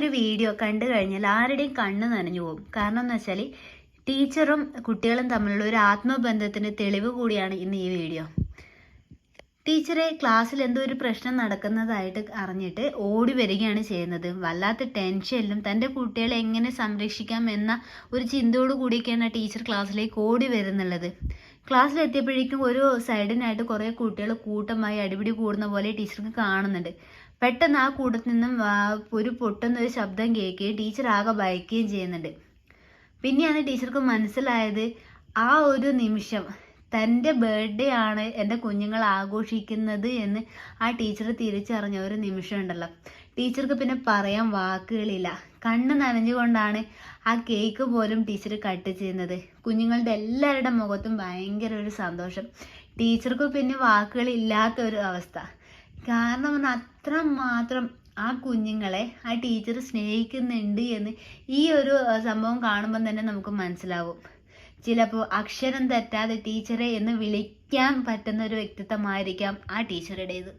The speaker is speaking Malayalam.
ഒരു വീഡിയോ കണ്ടു കഴിഞ്ഞാൽ ആരുടെയും കണ്ണ് നനഞ്ഞു പോകും. കാരണം എന്ന് വെച്ചാൽ ടീച്ചറും കുട്ടികളും തമ്മിലുള്ള ഒരു ആത്മബന്ധത്തിന് തെളിവ് കൂടിയാണ് ഇന്ന് ഈ വീഡിയോ. ടീച്ചറെ ക്ലാസ്സിൽ എന്തോ ഒരു പ്രശ്നം നടക്കുന്നതായിട്ട് അറിഞ്ഞിട്ട് ഓടി വരികയാണ് ചെയ്യുന്നത്. വല്ലാത്ത ടെൻഷനിലും തന്റെ കുട്ടികളെ എങ്ങനെ സംരക്ഷിക്കാം എന്ന ഒരു ചിന്തയോട് കൂടിയൊക്കെയാണ് ടീച്ചർ ക്ലാസ്സിലേക്ക് ഓടി വരുന്നുള്ളത്. ക്ലാസ്സിലെത്തിയപ്പോഴേക്കും ഒരു സൈഡിനായിട്ട് കുറേ കുട്ടികൾ കൂട്ടമായി അടിപിടി കൂടുന്ന പോലെ ടീച്ചർക്ക് കാണുന്നുണ്ട്. പെട്ടെന്ന് ആ കൂട്ടത്തിൽ നിന്നും ഒരു പൊട്ടുന്ന ഒരു ശബ്ദം കേൾക്കുകയും ടീച്ചർ ആകെ ഭയക്കുകയും ചെയ്യുന്നുണ്ട്. പിന്നെയാണ് ടീച്ചർക്ക് മനസ്സിലായത് ആ ഒരു നിമിഷം തന്റെ ബർത്ത്ഡേ ആണ് എന്റെ കുഞ്ഞുങ്ങൾ ആഘോഷിക്കുന്നത് എന്ന് ആ ടീച്ചർ തിരിച്ചറിഞ്ഞ ഒരു നിമിഷം ഉണ്ടല്ലോ. ടീച്ചർക്ക് പിന്നെ പറയാൻ വാക്കുകളില്ല. കണ്ണ് നനഞ്ഞുകൊണ്ടാണ് ആ കേക്ക് പോലും ടീച്ചർ കട്ട് ചെയ്യുന്നത്. കുഞ്ഞുങ്ങളുടെ എല്ലാവരുടെ മുഖത്തും ഭയങ്കര ഒരു സന്തോഷം. ടീച്ചർക്ക് പിന്നെ വാക്കുകളില്ലാത്ത ഒരു അവസ്ഥ. കാരണം പറഞ്ഞാൽ അത്രമാത്രം ആ കുഞ്ഞുങ്ങളെ ആ ടീച്ചർ സ്നേഹിക്കുന്നുണ്ട് എന്ന് ഈ ഒരു സംഭവം കാണുമ്പോൾ തന്നെ നമുക്ക് മനസ്സിലാവും. ചിലപ്പോൾ അക്ഷരം തെറ്റാതെ ടീച്ചറെ എന്ന് വിളിക്കാൻ പറ്റുന്ന ഒരു വ്യക്തിത്വമായിരിക്കാം ആ ടീച്ചറുടേത്.